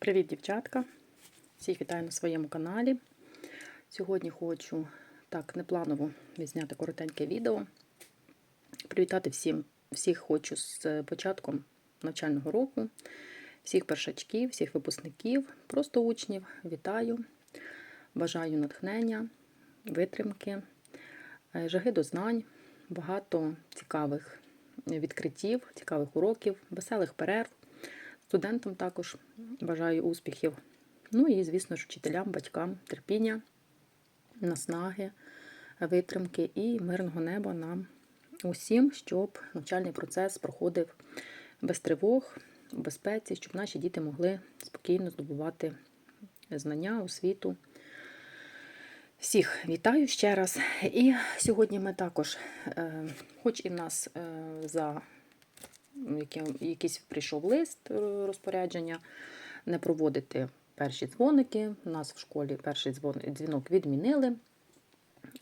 Привіт, дівчатка! Всіх вітаю на своєму каналі. Сьогодні хочу так непланово відзняти коротеньке відео. Привітати всім, всіх хочу з початком навчального року, всіх першачків, всіх випускників, просто учнів. Вітаю! Бажаю натхнення, витримки, е, жаги до знань, багато цікавих відкриттів, цікавих уроків, веселих перерв. Студентам також бажаю успіхів. Ну і, звісно ж, вчителям, батькам терпіння, наснаги, витримки і мирного неба нам усім, щоб навчальний процес проходив без тривог, в безпеці, щоб наші діти могли спокійно здобувати знання, освіту. Всіх вітаю ще раз. І сьогодні ми також, е, хоч і нас е, за якийсь прийшов лист е, розпорядження, не проводити перші дзвоники. У нас в школі перший дзвінок відмінили.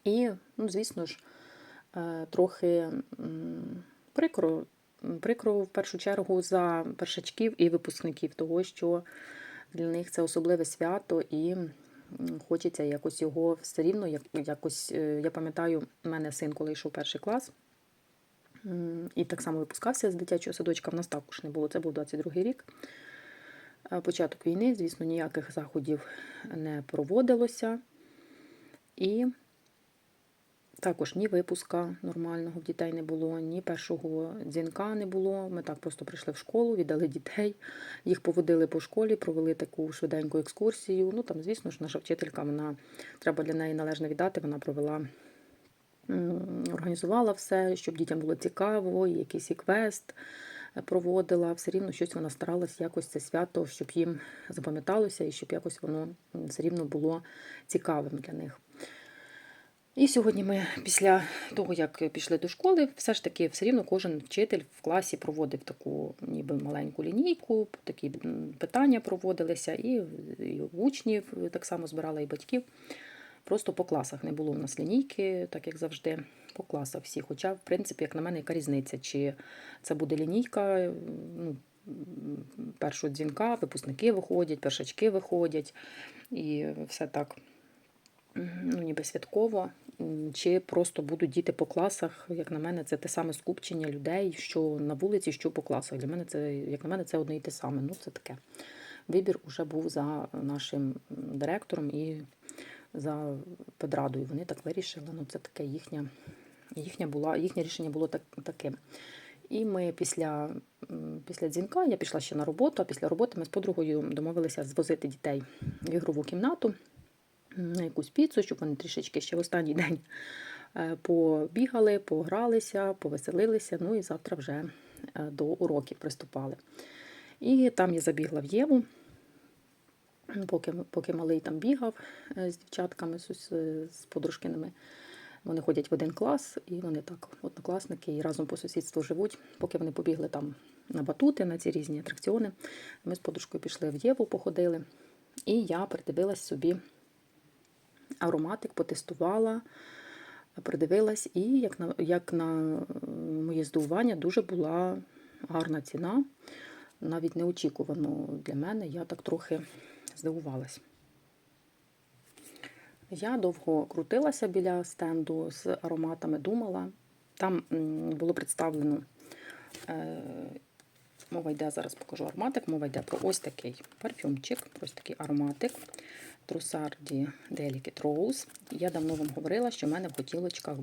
І, ну, звісно ж, е, трохи прикро, прикро в першу чергу за першачків і випускників, того, що для них це особливе свято і хочеться якось його все рівно, якось, е, я пам'ятаю, у мене син, коли йшов перший клас, І так само випускався з дитячого садочка. В нас також не було. Це був 22-й рік. Е, Початок війни, звісно, ніяких заходів не проводилося. І також ні випуска нормального в дітей не було, ні першого дзвінка не було. Ми так просто прийшли в школу, віддали дітей, їх поводили по школі, провели таку швиденьку екскурсію. Ну там, звісно ж, наша вчителька, вона треба для неї належно віддати. Вона провела організувала все, щоб дітям було цікаво, якийсь і квест е, проводила. Все рівно щось вона старалась якось це свято, щоб їм запам'яталося і щоб якось воно все рівно було цікавим для них. І сьогодні ми, після того, як пішли до школи, все ж таки все рівно кожен вчитель в класі проводив таку ніби маленьку лінійку, такі питання проводилися, і, і учнів так само збирала, і батьків. Просто по класах не було в нас лінійки, так як завжди, по класах всі. Хоча, в принципі, як на мене, яка різниця, чи це буде лінійка ну, першого дзвінка, випускники виходять, першачки виходять, і все так ну, ніби святково. Чи просто будуть діти по класах, як на мене, це те саме скупчення людей, що на вулиці, що по класах. Для мене це, як на мене, це одне і те саме. Ну, це таке. Вибір уже був за нашим директором і за педрадою. Вони так вирішили. Ну, це таке їхня, їхня була, їхнє рішення було так, таким. І ми після, після дзвінка я пішла ще на роботу, а після роботи ми з подругою домовилися звозити дітей в ігрову кімнату на якусь піцу, щоб вони трішечки ще в останній день е, побігали, погралися, повеселилися. Ну і завтра вже е, до уроків приступали. І там я забігла в Єву, поки, поки малий там бігав е, з дівчатками, з, з, з подружкинами. Вони ходять в один клас, і вони так, однокласники, і разом по сусідству живуть. Поки вони побігли там на батути, на ці різні атракціони. Ми з подружкою пішли в Єву, походили, і я придивилась собі ароматик, потестувала, придивилась, і як на, як на е, моє здивування, дуже була гарна ціна. Навіть неочікувано для мене, я так трохи здивувалась. Я довго крутилася біля стенду з ароматами, думала. Там було представлено, е, мова йде, зараз покажу ароматик, мова йде про ось такий парфюмчик, ось такий ароматик. Трусарді Delicate Rose. Я давно вам говорила, що в мене в хотілочках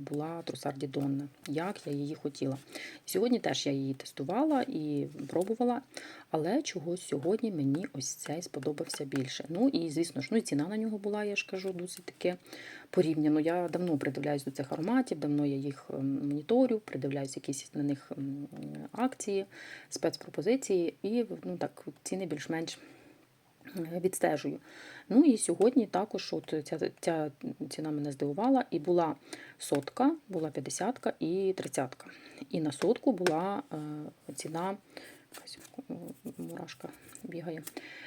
була Трусарді Донна. Як я її хотіла. Сьогодні теж я її тестувала і пробувала, але чогось сьогодні мені ось цей сподобався більше. Ну і звісно ж, ну і ціна на нього була, я ж кажу, досить таки порівняно. Я давно придивляюсь до цих ароматів, давно я їх моніторю, придивляюсь якісь на них акції, спецпропозиції, і ну так ціни більш-менш відстежую. Ну і сьогодні також от ця, ця ціна мене здивувала. І була сотка, була 50 і 30. І на сотку була е, ціна, якась е, мурашка бігає.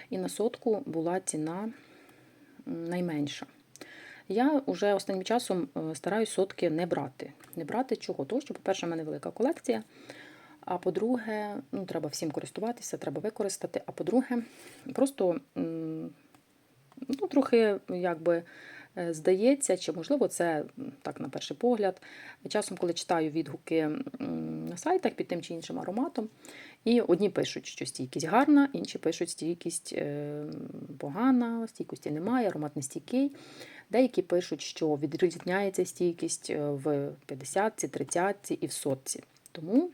І на сотку була ціна найменша. Я вже останнім часом е, стараюсь сотки не брати. Не брати чого? Тому що, по-перше, в мене велика колекція. А по-друге, ну, треба всім користуватися, треба використати. А по-друге, просто ну, трохи якби е, здається, чи можливо це так на перший погляд. Часом, коли читаю відгуки на сайтах під тим чи іншим ароматом, і одні пишуть, що стійкість гарна, інші пишуть, стійкість е, погана, стійкості немає, аромат не стійкий. Деякі пишуть, що відрізняється стійкість е, в 50, 30 і в сотці. Тому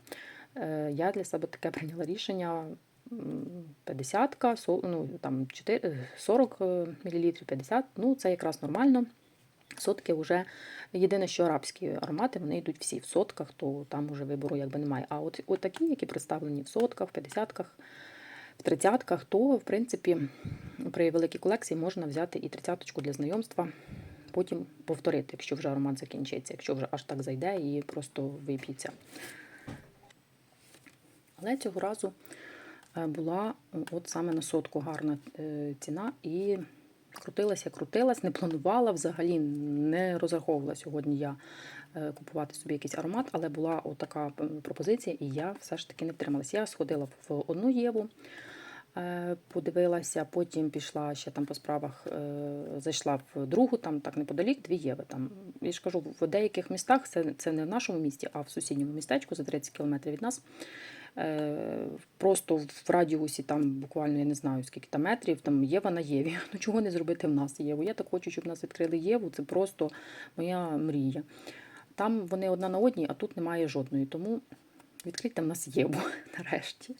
я для себе таке прийняла рішення. 50, ну, там 40 мл, 50, ну це якраз нормально. Сотки вже єдине, що арабські аромати вони йдуть всі в сотках, то там уже вибору якби немає. А от, от такі, які представлені в сотках, в 50-ках, в 30-ках, то в принципі при великій колекції можна взяти і 30-ку для знайомства, потім повторити, якщо вже аромат закінчиться, якщо вже аж так зайде і просто вип'ється. Але цього разу е, була от саме на сотку гарна е, ціна і крутилася, крутилась, не планувала, взагалі не розраховувала сьогодні я е, купувати собі якийсь аромат, але була отака пропозиція, і я все ж таки не втрималася. Я сходила в одну Єву, подивилася, потім пішла ще там по справах, зайшла в другу, там так неподалік, дві Єви. Там. Я ж кажу, в деяких містах, це, це не в нашому місті, а в сусідньому містечку за 30 кілометрів від нас. Просто в радіусі там буквально я не знаю скільки там метрів, там Єва на Єві. Ну чого не зробити в нас Єву? Я так хочу, щоб нас відкрили Єву. Це просто моя мрія. Там вони одна на одній, а тут немає жодної. Тому відкрийте в нас Єву нарешті.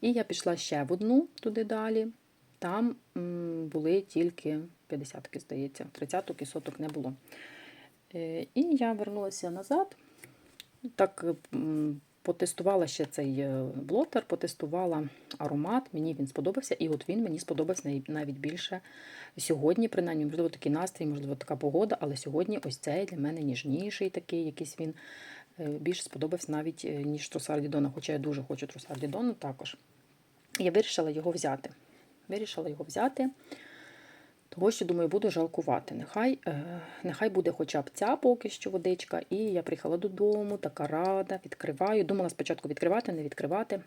І я пішла ще в одну туди далі. Там були тільки 50-ки, здається, 30-ок і соток не було. Е, і я вернулася назад. Так потестувала ще цей е, блотер, потестувала аромат, мені він сподобався, і от він мені сподобався навіть більше сьогодні, принаймні, можливо, такий настрій, можливо, така погода, але сьогодні ось цей для мене ніжніший такий, якийсь він е, більше сподобався навіть, е, ніж трусар Дідона, хоча я дуже хочу трусар Дідону також. Я вирішила його взяти. Вирішила його взяти. Того, що, думаю, буду жалкувати. Нехай е, нехай буде хоча б ця поки що водичка. І я приїхала додому, така рада, відкриваю. Думала спочатку відкривати, не відкривати.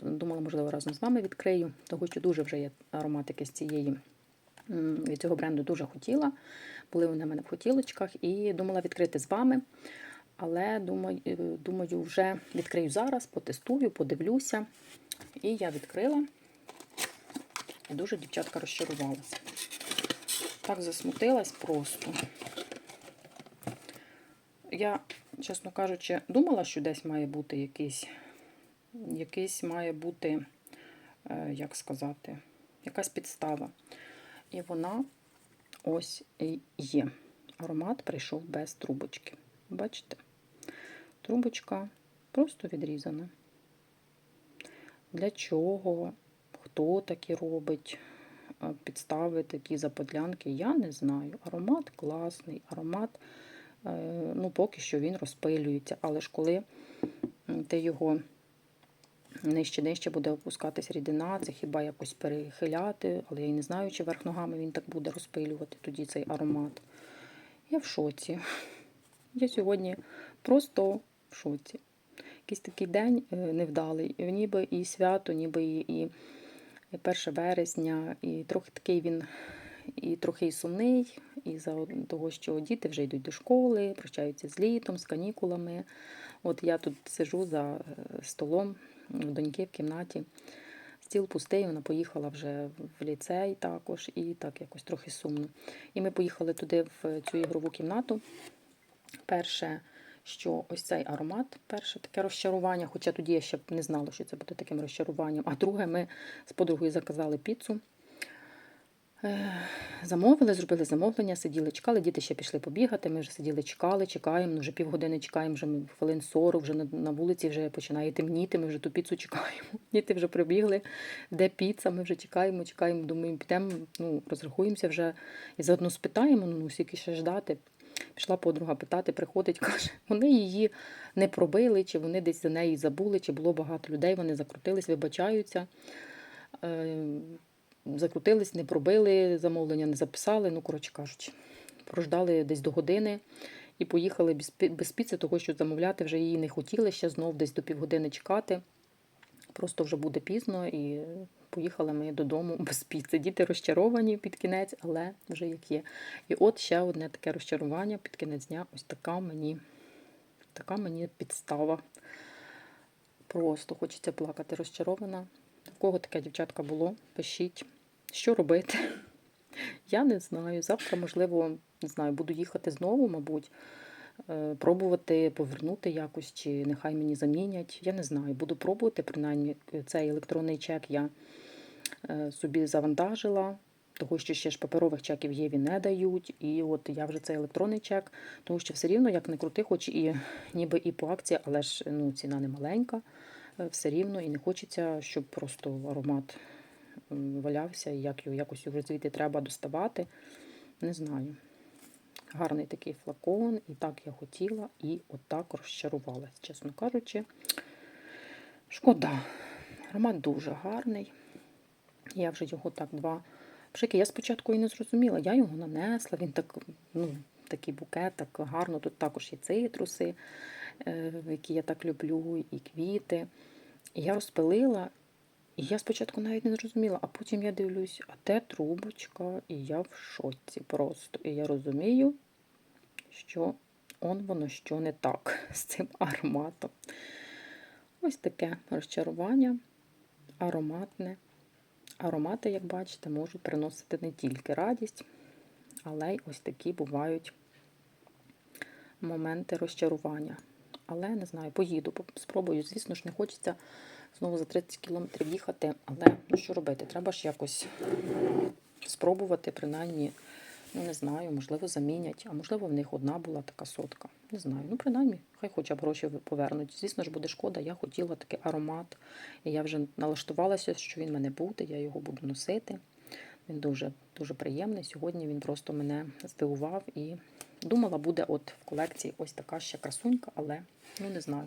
Думала, можливо, разом з вами відкрию, того що дуже вже є ароматики з цієї від цього бренду дуже хотіла. Були вони в мене в хотілочках, і думала відкрити з вами. Але думаю, е, думаю, вже відкрию зараз, потестую, подивлюся. І я відкрила. І дуже дівчатка розчарувалася. Так засмутилась просто. Я, чесно кажучи, думала, що десь має бути якийсь, якийсь має бути, е, як сказати, якась підстава. І вона ось і є. Аромат прийшов без трубочки. Бачите? Трубочка просто відрізана. Для чого? Хто такі робить? Підстави такі заподлянки, я не знаю. Аромат класний, аромат, е, ну, поки що він розпилюється, але ж коли ти його нижче-нижче буде опускатись рідина, це хіба якось перехиляти, але я й не знаю, чи верх ногами він так буде розпилювати тоді цей аромат. Я в шоці. Я сьогодні просто в шоці. Якийсь такий день е, невдалий, ніби і свято, ніби і. І 1 вересня, і трохи такий він і трохи сумний, і за того, що діти вже йдуть до школи, прощаються з літом, з канікулами. От я тут сижу за е, столом доньки в кімнаті. Стіл пустий, вона поїхала вже в ліцей також, і так якось трохи сумно. І ми поїхали туди, в цю ігрову кімнату. Перше що ось цей аромат, перше таке розчарування, хоча тоді я ще не знала, що це буде таким розчаруванням. А друге, ми з подругою заказали піцу. Замовили, зробили замовлення, сиділи, чекали, діти ще пішли побігати. Ми вже сиділи, чекали, чекаємо, ну вже півгодини чекаємо, вже хвилин 40, вже на вулиці вже починає темніти, ми вже ту піцу чекаємо. Діти вже прибігли, де піца, ми вже чекаємо, чекаємо, думаємо, підемо, ну, розрахуємося вже і заодно спитаємо, ну, скільки ще ждати. Пішла подруга питати, приходить, каже, вони її не пробили, чи вони десь за неї забули, чи було багато людей, вони закрутились, вибачаються. Е, закрутились, не пробили, замовлення не записали, ну, коротше кажучи, прождали десь до години. І поїхали без, пі- без піци, того що замовляти вже її не хотіли ще знов десь до півгодини чекати. Просто вже буде пізно і поїхали ми додому без піци. Діти розчаровані під кінець, але вже як є. І от ще одне таке розчарування під кінець дня. Ось така мені, така мені підстава. Просто хочеться плакати, розчарована. У кого таке дівчатка було? Пишіть, що робити. Я не знаю. Завтра, можливо, не знаю, буду їхати знову, мабуть, пробувати повернути якось, чи нехай мені замінять. Я не знаю. Буду пробувати, принаймні, е, цей електронний чек я е, собі завантажила. Того, що ще ж паперових чеків Єві не дають. І от я вже цей електронний чек, тому що все рівно, як не крути, хоч і ніби і по акції, але ж ну, ціна не маленька, е, все рівно і не хочеться, щоб просто аромат валявся, і як його якось його звідти треба доставати. Не знаю. Гарний такий флакон, і так я хотіла, і отак розчарувалась, чесно кажучи. Шкода. Аромат дуже гарний. Я вже його так два пшики. Я спочатку і не зрозуміла. Я його нанесла, він так, ну, такий букет, так гарно. Тут також і цитруси, е, які я так люблю, і квіти. І я розпилила, і я спочатку навіть не зрозуміла, а потім я дивлюсь, а де трубочка, і я в шоці просто. І я розумію, що он воно що не так з цим ароматом. Ось таке розчарування ароматне. Аромати, як бачите, можуть приносити не тільки радість, але й ось такі бувають моменти розчарування. Але не знаю, поїду, спробую. Звісно ж, не хочеться знову за 30 кілометрів їхати, але ну що робити? Треба ж якось спробувати, принаймні, ну не знаю, можливо, замінять, а можливо, в них одна була така сотка. Не знаю. Ну, принаймні, хай хоча б гроші повернуть. Звісно ж, буде шкода. Я хотіла такий аромат. І я вже налаштувалася, що він мене буде, я його буду носити. Він дуже, дуже приємний. Сьогодні він просто мене здивував і думала, буде от в колекції ось така ще красунька, але ну не знаю.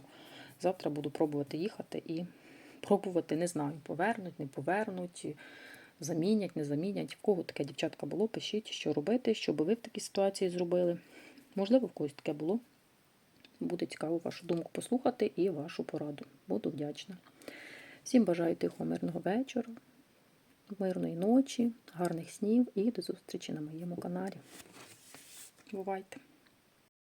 Завтра буду пробувати їхати і пробувати, не знаю, повернуть, не повернуть, замінять, не замінять. В кого таке дівчатка було, пишіть, що робити, що би ви в такій ситуації зробили. Можливо, в когось таке було. Буде цікаво вашу думку послухати і вашу пораду. Буду вдячна. Всім бажаю тихого, мирного вечора, мирної ночі, гарних снів і до зустрічі на моєму каналі. Бувайте!